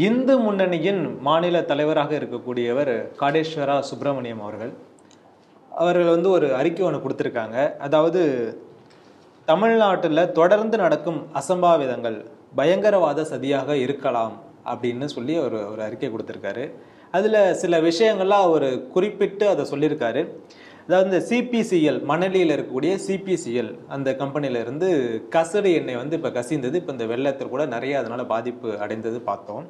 இந்து முன்னணியின் மாநில தலைவராக இருக்கக்கூடியவர் காடேஸ்வரா சுப்பிரமணியம் அவர்கள். அவர்கள் வந்து ஒரு அறிக்கை ஒன்று கொடுத்துருக்காங்க. அதாவது தமிழ்நாட்டில் தொடர்ந்து நடக்கும் அசம்பாவிதங்கள் பயங்கரவாத சதியாக இருக்கலாம் அப்படின்னு சொல்லி ஒரு ஒரு அறிக்கை கொடுத்துருக்காரு. அதில் சில விஷயங்கள்லாம் அவர் குறிப்பிட்டு அதை சொல்லியிருக்காரு. அதாவது இந்த சிபிசிஎல் மணலியில் இருக்கக்கூடிய சிபிசிஎல் அந்த கம்பெனியிலேருந்து கசடு எண்ணெய் வந்து இப்போ கசிந்தது. இப்போ இந்த வெள்ளத்தில் கூட நிறைய அதனால் பாதிப்பு அடைந்தது பார்த்தோம்.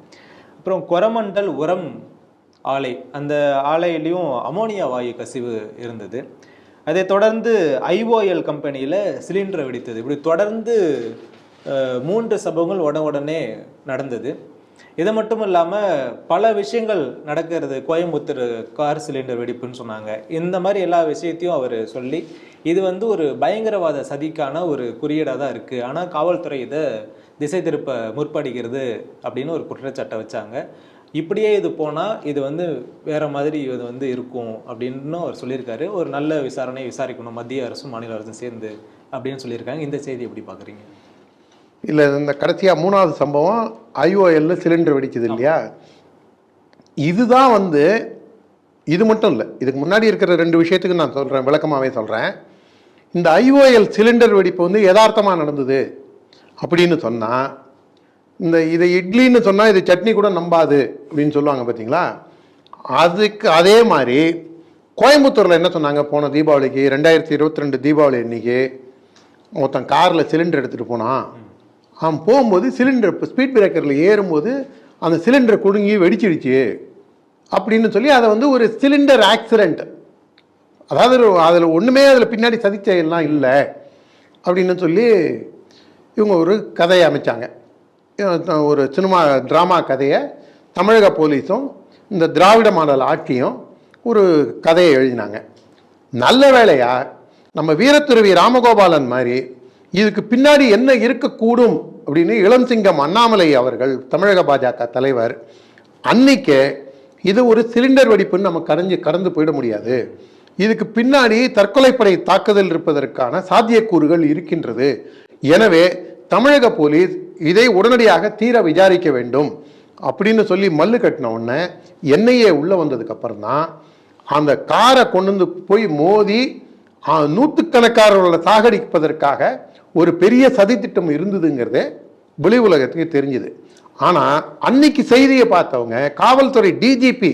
அப்புறம் கொரமண்டல் உரம் ஆலை அந்த ஆலையிலையும் அமோனியா வாயு கசிவு இருந்தது. அதை தொடர்ந்து ஐஓஎல் கம்பெனியில் சிலிண்டர் வெடித்தது. இப்படி தொடர்ந்து மூன்று சம்பவங்கள் உடனே நடந்தது. இது மட்டும் இல்லாமல் பல விஷயங்கள் நடக்கிறது. கோயம்புத்தூர் கார் சிலிண்டர் வெடிப்புன்னு சொன்னாங்க. இந்த மாதிரி எல்லா விஷயத்தையும் அவர் சொல்லி இது வந்து ஒரு பயங்கரவாத சதிக்கான ஒரு குறியீடாக தான் இருக்குது ஆனால் காவல்துறை இதை திசை திருப்ப முற்படுகிறது அப்படின்னு ஒரு குற்றச்சாட்டை வச்சாங்க. இப்படியே இது போனால் இது வந்து வேற மாதிரி இது வந்து இருக்கும் அப்படின்னு அவர் சொல்லியிருக்காரு. ஒரு நல்ல விசாரணை விசாரிக்கணும். மத்திய அரசும் மாநில அரசும் சேர்ந்து அப்படின்னு சொல்லியிருக்காங்க. இந்த செய்தி எப்படி பார்க்குறீங்க இல்லை இந்த கடைசியாக மூணாவது சம்பவம் ஐஓஎல்ல சிலிண்டர் வெடிக்குது இல்லையா? இதுதான் வந்து இது மட்டும் இல்லை இதுக்கு முன்னாடி இருக்கிற ரெண்டு விஷயத்துக்கு நான் சொல்கிறேன் விளக்கமாகவே சொல்கிறேன் இந்த ஐஓஎல் சிலிண்டர் வெடிப்பு வந்து யதார்த்தமாக நடந்தது அப்படின்னு சொன்னால் இந்த இதை இட்லின்னு சொன்னால் இது சட்னி கூட நம்பாது அப்படின்னு சொல்லுவாங்க பார்த்தீங்களா அதுக்கு அதே மாதிரி கோயம்புத்தூரில் என்ன சொன்னாங்க? போன தீபாவளிக்கு ரெண்டாயிரத்தி இருபத்தி ரெண்டு தீபாவளி அன்னைக்கு ஒருத்தன் காரில் சிலிண்டர் எடுத்துகிட்டு போனான். அவன் போகும்போது சிலிண்டர் இப்போ ஸ்பீட் பிரேக்கரில் ஏறும்போது அந்த சிலிண்டர் குடுங்கி வெடிச்சிடுச்சு அப்படின்னு சொல்லி அதை வந்து ஒரு சிலிண்டர் ஆக்சிடெண்ட் அதாவது அதில் ஒன்றுமே அதில் பின்னாடி சதிச்ச எல்லாம் இல்லை அப்படின்னு சொல்லி இவங்க ஒரு கதையை அமைச்சாங்க. ஒரு சினிமா ட்ராமா கதையை தமிழக போலீஸும் இந்த திராவிட மாடல் ஆட்சியும் ஒரு கதையை எழுதினாங்க. நல்ல வேலையாக நம்ம வீரத்துறவி ராமகோபாலன் மாதிரி இதுக்கு பின்னாடி என்ன இருக்கக்கூடும் அப்படின்னு இளம் சிங்கம் அண்ணாமலை அவர்கள் தமிழக பாஜக தலைவர் அன்னைக்கே இது ஒரு சிலிண்டர் வெடிப்புன்னு நம்ம கரைஞ்சு கடந்து போயிட முடியாது. இதுக்கு பின்னாடி தற்கொலைப்படை தாக்குதல் இருப்பதற்கான சாத்தியக்கூறுகள் இருக்கின்றது. எனவே தமிழக போலீஸ் இதை உடனடியாக தீர விசாரிக்க வேண்டும் அப்படின்னு சொல்லி மல்லு கட்டின உடனே என்ஐஏ உள்ளே வந்ததுக்கு தான் அந்த காரை கொண்டு வந்து போய் மோதி நூற்றுக்கணக்காரர்களை சாகடிப்பதற்காக ஒரு பெரிய சதித்திட்டம் இருந்ததுங்கிறத வெளி உலகத்துக்கு தெரிஞ்சுது. ஆனால் அன்னைக்கு செய்தியை பார்த்தவங்க காவல்துறை டிஜிபி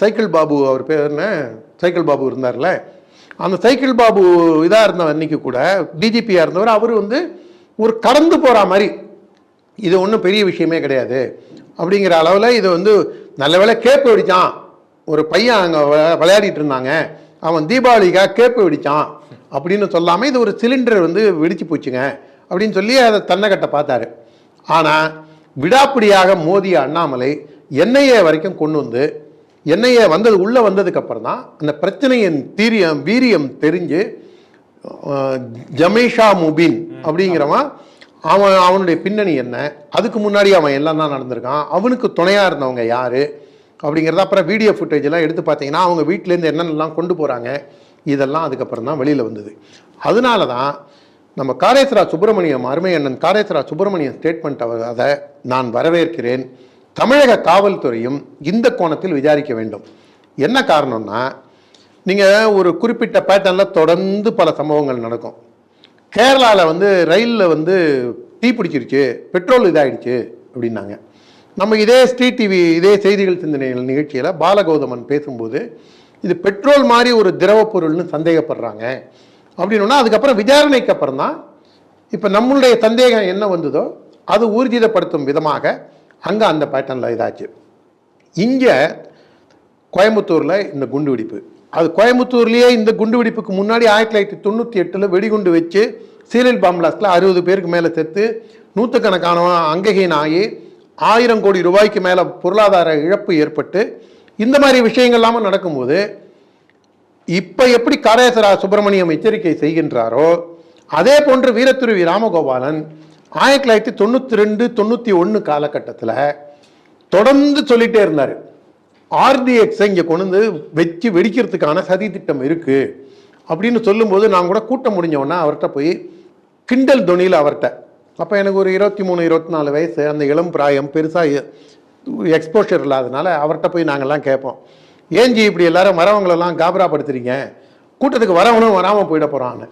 சைக்கிள் பாபு அவர் பேர் என்ன? சைக்கிள் பாபு இருந்தார்ல? அந்த சைக்கிள் பாபு இதாக இருந்த அன்னைக்கு கூட டிஜிபியாக இருந்தவர். அவர் வந்து ஒரு கடந்து போகிற மாதிரி இது ஒன்றும் பெரிய விஷயமே கிடையாது. அப்படிங்கிற அளவில் இது வந்து நல்ல வேலை கேப்பு வெடித்தான் ஒரு பையன் அங்கே விளையாடிட்டு இருந்தாங்க. அவன் தீபாவளிக்காக கேப்பு வெடித்தான் அப்படின்னு சொல்லாமல் இது ஒரு சிலிண்டர் வந்து வெடிச்சு போச்சுங்க. அப்படின்னு சொல்லி அதை தன்னைக்கட்ட பார்த்தாரு. ஆனால் விடாப்பிடியாக மோதிய அண்ணாமலை என்ஐஏ வரைக்கும் கொண்டு வந்து என்ஐஏ வந்தது உள்ளே வந்ததுக்கப்புறம் தான் அந்த பிரச்சனையின் தீரியம் வீரியம் தெரிஞ்சு ஜமேஷா முபின் அப்படிங்கிறவன் அவன் அவனுடைய பின்னணி என்ன? அதுக்கு முன்னாடி அவன் எல்லாம் தான் நடந்திருக்கான். அவனுக்கு துணையாக இருந்தவங்க யார்? அப்படிங்கிறத அப்புறம் வீடியோ ஃபுட்டேஜ் எல்லாம் எடுத்து பார்த்தீங்கன்னா அவங்க வீட்டிலேருந்து என்னென்னலாம் கொண்டு போகிறாங்க இதெல்லாம் அதுக்கப்புறம் தான் வெளியில் வந்தது. அதனால தான் நம்ம காரேஸ்வரா சுப்பிரமணியம் அருமை அண்ணன் காரேஸ்வரா சுப்பிரமணியம் ஸ்டேட்மெண்ட் அதை நான் வரவேற்கிறேன். தமிழக காவல்துறையும் இந்த கோணத்தில் விசாரிக்க வேண்டும். என்ன காரணம்னா நீங்கள் ஒரு குறிப்பிட்ட பேட்டர்னில் தொடர்ந்து பல சம்பவங்கள் நடக்கும். கேரளாவில் வந்து ரயிலில் வந்து தீ பிடிச்சிருச்சு பெட்ரோல் இதாயிடுச்சு அப்படின்னாங்க. நம்ம இதே ஸ்ரீ டிவி இதே செய்திகள் சிந்தனைகள் நிகழ்ச்சியில் பாலகௌதமன் பேசும்போது இது பெட்ரோல் மாதிரி ஒரு திரவப் பொருள்னு சந்தேகப்படுறாங்க. அப்படின்னா அதுக்கப்புறம் விசாரணைக்கு அப்புறம் தான் இப்போ நம்மளுடைய சந்தேகம் என்ன வந்ததோ அது ஊர்ஜிதப்படுத்தும் விதமாக அங்கே அந்த பேட்டர்னில் இதாச்சு. இங்கே கோயம்புத்தூரில் இந்த குண்டு வெடிப்பு அது கோயம்புத்தூர்லேயே இந்த குண்டு வெடிப்புக்கு முன்னாடி ஆயிரத்தி தொள்ளாயிரத்தி தொண்ணூற்றி எட்டில் வெடிகுண்டு வச்சு சீரியல் பாம்பிளாஸ்டில் அறுபது பேருக்கு மேலே செத்து நூற்றுக்கணக்கானவன் அங்ககீன் ஆகி ஆயிரம் கோடி ரூபாய்க்கு மேலே பொருளாதார இழப்பு ஏற்பட்டு இந்த மாதிரி விஷயங்கள்லாமல் நடக்கும்போது இப்போ எப்படி காரேசரா சுப்பிரமணியம் எச்சரிக்கை செய்கின்றாரோ அதே போன்று வீரத்துருவி ராமகோபாலன் ஆயிரத்தி தொள்ளாயிரத்தி தொண்ணூற்றி ரெண்டு தொண்ணூற்றி ஒன்று காலகட்டத்தில் தொடர்ந்து சொல்லிகிட்டே இருந்தார். ஆர்டிஎக்ஸை இங்கே கொண்டு வந்து வச்சு வெடிக்கிறதுக்கான சதி திட்டம் இருக்குது அப்படின்னு சொல்லும்போது நான் கூட கூட்டம் முடிஞ்சவொன்னே அவர்கிட்ட போய் கிண்டல் துணியில் அவர்கிட்ட அப்போ எனக்கு ஒரு இருபத்தி மூணு இருபத்தி நாலு வயசு அந்த இளம் பிராயம் பெருசாக எக்ஸ்போஷர் இல்லாதனால அவர்கிட்ட போய் நாங்கள்லாம் கேட்போம். ஏஞ்சி இப்படி எல்லாரும் வரவங்களெல்லாம் காபராப்படுத்துறீங்க? கூட்டத்துக்கு வரவனும் வராமல் போயிட போகிறான்னு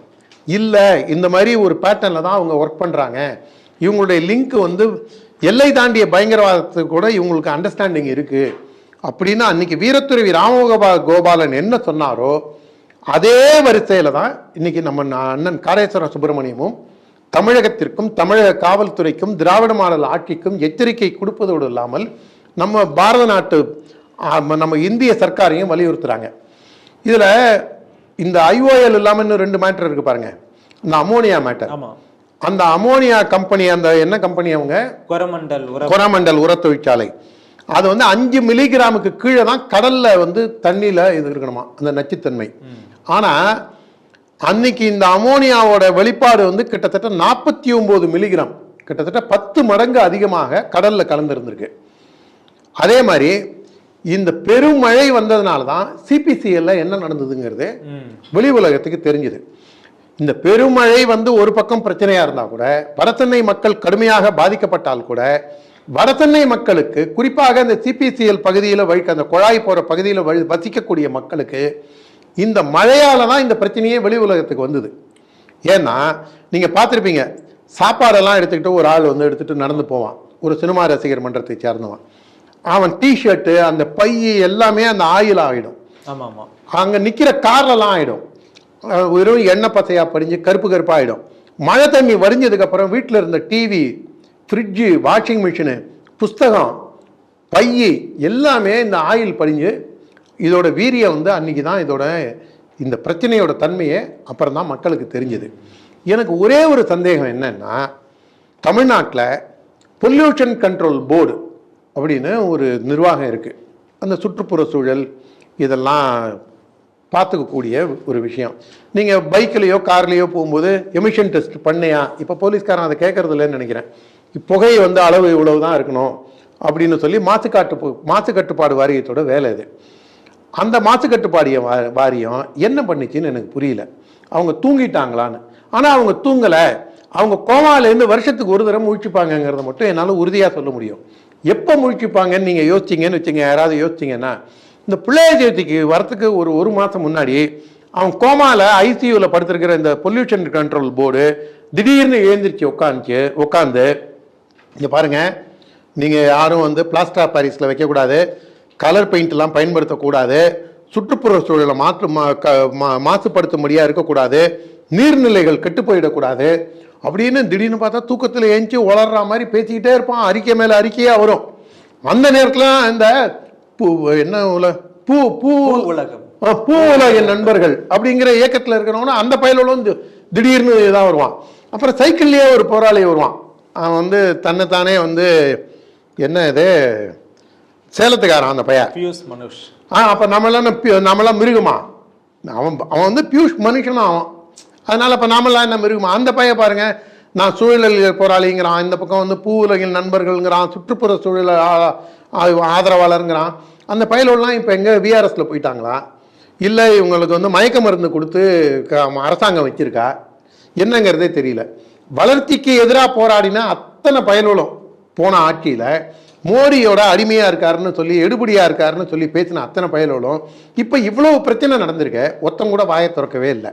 இல்லை இந்த மாதிரி ஒரு பேட்டர்னில் தான் அவங்க ஒர்க் பண்ணுறாங்க இவங்களுடைய லிங்க் வந்து எல்லை தாண்டிய பயங்கரவாதத்துக்கு கூட இவங்களுக்கு அண்டர்ஸ்டாண்டிங் இருக்குது அப்படின்னா அன்றைக்கி வீரத்துறவி ராமகோபா கோபாலன் என்ன சொன்னாரோ அதே வரிசையில் தான் இன்றைக்கி நம்ம அண்ணன் காரேஸ்வர சுப்பிரமணியமும் தமிழகத்திற்கும் தமிழக காவல்துறைக்கும் திராவிட மாடல் ஆட்சிக்கும் எச்சரிக்கை கொடுப்பதோடு இல்லாமல் நம்ம பாரத நாட்டு நம்ம இந்திய சர்க்காரையும் வலியுறுத்துறாங்க. இதில் இந்த ஐஓஎல் இல்லாமல் இன்னும் ரெண்டு மேட்டர் இருக்கு பாருங்க. இந்த அமோனியா மேட்டர் அந்த அமோனியா கம்பெனி அந்த என்ன கம்பெனி அவங்க? கொரமண்டல் கொரமண்டல் உர தொழிற்சாலை. அது வந்து அஞ்சு மில்லிகிராமுக்கு கீழே தான் கடல்ல வந்து தண்ணியில இது இருக்கணுமா அந்த நச்சுத்தன்மை. ஆனா அன்னைக்கு இந்த அமோனியாவோட வெளிப்பாடு வந்து கிட்டத்தட்ட நாற்பத்தி ஒன்பது மில்லிகிராம் கிட்டத்தட்ட பத்து மடங்கு அதிகமாக கடல்ல கலந்துருந்திருக்கு. அதே மாதிரி இந்த பெருமழை வந்ததுனால தான் சிபிசிஎல்ல என்ன நடந்ததுங்கிறது வெளி உலகத்துக்கு தெரிஞ்சுது. இந்த பெருமழை வந்து ஒரு பக்கம் பிரச்சனையா இருந்தா கூட வடசென்னை மக்கள் கடுமையாக பாதிக்கப்பட்டால் கூட வடசென்னை மக்களுக்கு குறிப்பாக இந்த சிபிசிஎல் பகுதியில் வழி அந்த குழாய் போற பகுதியில் வழி வசிக்கக்கூடிய மக்களுக்கு இந்த மழையால தான் இந்த பிரச்சனையே வெளி உலகத்துக்கு வந்தது. ஏன்னா நீங்க பார்த்துருப்பீங்க சாப்பாடெல்லாம் எடுத்துக்கிட்டு ஒரு ஆள் வந்து எடுத்துட்டு நடந்து போவான். ஒரு சினிமா ரசிகர் மன்றத்தை சேர்ந்தவன். அவன் டிஷர்ட்டு அந்த பை எல்லாமே அந்த ஆயில் ஆகிடும் ஆமா ஆமா அங்கே நிற்கிற கார்லலாம் ஆகிடும் வெறும் எண்ணெய் பசையாக படிஞ்சு கருப்பு கருப்பாகிடும் மழை தண்ணி வடிஞ்சதுக்கு அப்புறம் வீட்டில் இருந்த டிவி ஃப்ரிட்ஜு வாஷிங் மிஷினு புஸ்தகம் பையி எல்லாமே இந்த ஆயில் படிஞ்சு இதோட வீரியம் வந்து அன்னைக்கு தான் இதோட இந்த பிரச்சனையோட தன்மையே அப்புறம் தான் மக்களுக்கு தெரிஞ்சது. எனக்கு ஒரே ஒரு சந்தேகம் என்னன்னா தமிழ்நாட்டில் பொல்யூஷன் கண்ட்ரோல் போர்டு அப்படின்னு ஒரு நிர்வாகம் இருக்குது அந்த சுற்றுப்புற சூழல் இதெல்லாம் பார்த்துக்கக்கூடிய ஒரு விஷயம். நீங்கள் பைக்லேயோ கார்லேயோ போகும்போது எமிஷன் டெஸ்ட் பண்ணையா? இப்போ போலீஸ்காரன் அதை கேட்கறது இல்லைன்னு நினைக்கிறேன். புகை வந்து அளவு இவ்வளவு தான் இருக்கணும் அப்படின்னு சொல்லி மாசு காட்டு மாசு கட்டுப்பாடு வாரியத்தோட வேலை இது. அந்த மாசு கட்டுப்பாடிய வா- வாரியம் என்ன பண்ணுச்சுன்னு எனக்கு புரியல. அவங்க தூங்கிட்டாங்களான்னு. ஆனால் அவங்க தூங்கலை. அவங்க கோமாலேருந்து வருஷத்துக்கு ஒரு தடவை முழிச்சுப்பாங்கங்கிறத மட்டும் என்னால் உறுதியாக சொல்ல முடியும். எப்போ முழிச்சுப்பாங்கன்னு நீங்கள் யோசிச்சிங்கன்னு வச்சுங்க யாராவது யோசிச்சிங்கன்னா இந்த பிள்ளைய சேர்த்திக்கு வரத்துக்கு ஒரு ஒரு மாதம் முன்னாடி அவன் கோமாவில் ஐசியூவில் படுத்திருக்கிற இந்த பொல்யூஷன் கண்ட்ரோல் போர்டு திடீர்னு எழுந்திரிச்சு உட்காந்துச்சு உட்காந்து இங்கே பாருங்கள் நீங்கள் யாரும் வந்து பிளாஸ்டர் பாரிஸில் வைக்கக்கூடாது. கலர் பெயிண்ட்லாம் பயன்படுத்தக்கூடாது. சுற்றுப்புற சூழலை மாற்று மா க மா- மாசுபடுத்தும்படியாக இருக்கக்கூடாது. நீர்நிலைகள் கெட்டு போயிடக்கூடாது. அப்படின்னு திடீர்னு பார்த்தா தூக்கத்தில் ஏஞ்சி உளர்ற மாதிரி பேசிக்கிட்டே இருப்பான். அறிக்கை மேலே அறிக்கையாக வரும். அந்த நேரத்தில் இந்த பூ என்ன உல பூ பூ உலகம் பூ உலக நண்பர்கள் அப்படிங்கிற இயக்கத்தில் இருக்கிறவன அந்த பயலும் திடீர்னு இதாக வருவான். அப்புறம் சைக்கிள்லேயே ஒரு போராளி வருவான். அவன் வந்து தன்னைத்தானே வந்து என்ன இது சேலத்துக்காரன் அந்த பையன். பியூஸ் மனுஷ். ஆ அப்போ நம்மளாம் நம்மளாம் மிருகமா? அவன் அவன் வந்து பியூஷ் மனுஷனும் அவன். அதனால இப்போ நாமெல்லாம் என்ன மிருகமா? அந்த பையன் பாருங்க நான் சூழல் போராளிங்கிறான் இந்த பக்கம் வந்து பூ உலகில் நண்பர்கள்ங்கிறான் சுற்றுப்புற சூழல் ஆதரவாளருங்கிறான். அந்த பயலோடலாம் இப்போ எங்கே விஆர்எஸ்ல போயிட்டாங்களா? இல்லை இவங்களுக்கு வந்து மயக்க மருந்து கொடுத்து அரசாங்கம் வச்சிருக்கா? என்னங்கிறதே தெரியல. வளர்ச்சிக்கு எதிராக போராடின அத்தனை பயலுகளும் போன ஆட்சியில் மோடியோட அடிமையாக இருக்காருன்னு சொல்லி எடுபடியாக இருக்காருன்னு சொல்லி பேசின அத்தனை பயலுகளும் இப்போ இவ்வளவு பிரச்சனை நடந்திருக்க ஒருத்தன் கூட வாயை திறக்கவே இல்லை.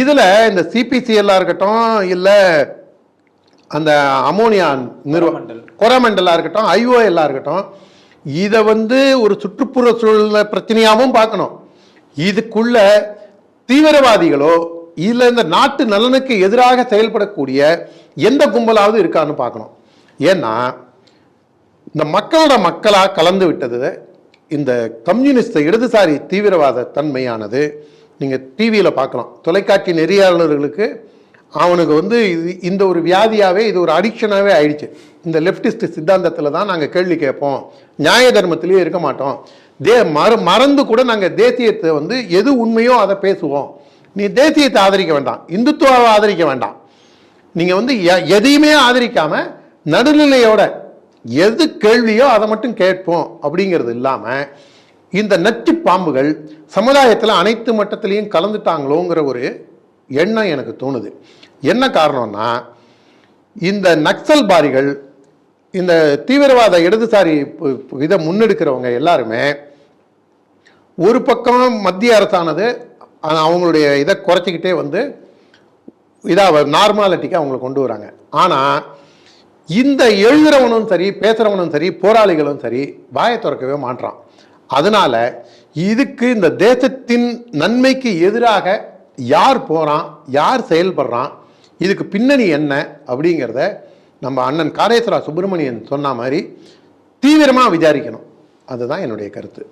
இதில் இந்த சிபிசிஎல்லாக இருக்கட்டும் இல்லை அந்த அமோனியா நிறுவனம் கொரமண்டல். கொரமண்டலாக இருக்கட்டும் ஐஓஎல்லாக இருக்கட்டும் இதை வந்து ஒரு சுற்றுப்புற சூழல் பிரச்சனையாகவும் பார்க்கணும். இதுக்குள்ள தீவிரவாதிகளோ இல்லை இந்த நாட்டு நலனுக்கு எதிராக செயல்படக்கூடிய எந்த கும்பலாவது இருக்கான்னு பார்க்கணும். ஏன்னா இந்த மக்களோட மக்களாக கலந்து விட்டது இந்த கம்யூனிஸ்ட் இடதுசாரி தீவிரவாத தன்மையானது. நீங்கள் டிவியில் பார்க்கலாம். தொலைக்காட்சி நெறியாளர்களுக்கு அவனுக்கு வந்து இது இந்த ஒரு வியாதியாகவே இது ஒரு அடிக்ஷனாகவே ஆயிடுச்சு. இந்த லெஃப்டிஸ்ட் சித்தாந்தத்தில் தான் நாங்கள் கேள்வி கேட்போம். நியாய தர்மத்திலேயே இருக்க மாட்டோம். தே மற மறந்து கூட நாங்கள் தேசியத்தை வந்து எது உண்மையோ அதை பேசுவோம். நீ தேசியத்தை ஆதரிக்க வேண்டாம். இந்துத்துவாவை ஆதரிக்க வேண்டாம். நீங்கள் வந்து எ- எதையுமே ஆதரிக்காமல் நடுநிலையோட எது கேள்வியோ அதை மட்டும் கேட்போம் அப்படிங்கிறது இல்லாமல் இந்த நச்சு பாம்புகள் சமுதாயத்தில் அனைத்து மட்டத்திலையும் கலந்துட்டாங்களோங்கிற ஒரு எண்ணம் எனக்கு தோணுது. என்ன காரணம்னா இந்த நக்சல்பாரிகள் இந்த தீவிரவாத இடதுசாரி இதை முன்னெடுக்கிறவங்க எல்லாருமே ஒரு பக்கம் மத்திய அரசானது அவங்களுடைய இதை குறைச்சிக்கிட்டே வந்து இதாக நார்மாலிட்டிக்கு அவங்களை கொண்டு வராங்க. ஆனால் இந்த எழுதுறவனும் சரி பேசுகிறவனும் சரி போராளிகளும் சரி வாயை திறக்கவே மாட்றான். அதனால இதுக்கு இந்த தேசத்தின் நன்மைக்கு எதிராக யார் போகிறான் யார் செயல்படுறான் இதுக்கு பின்னணி என்ன அப்படிங்கிறத நம்ம அண்ணன் காரேஸ்வரா சுப்பிரமணியன் சொன்ன மாதிரி தீவிரமாக விசாரிக்கணும். அதுதான் என்னுடைய கருத்து.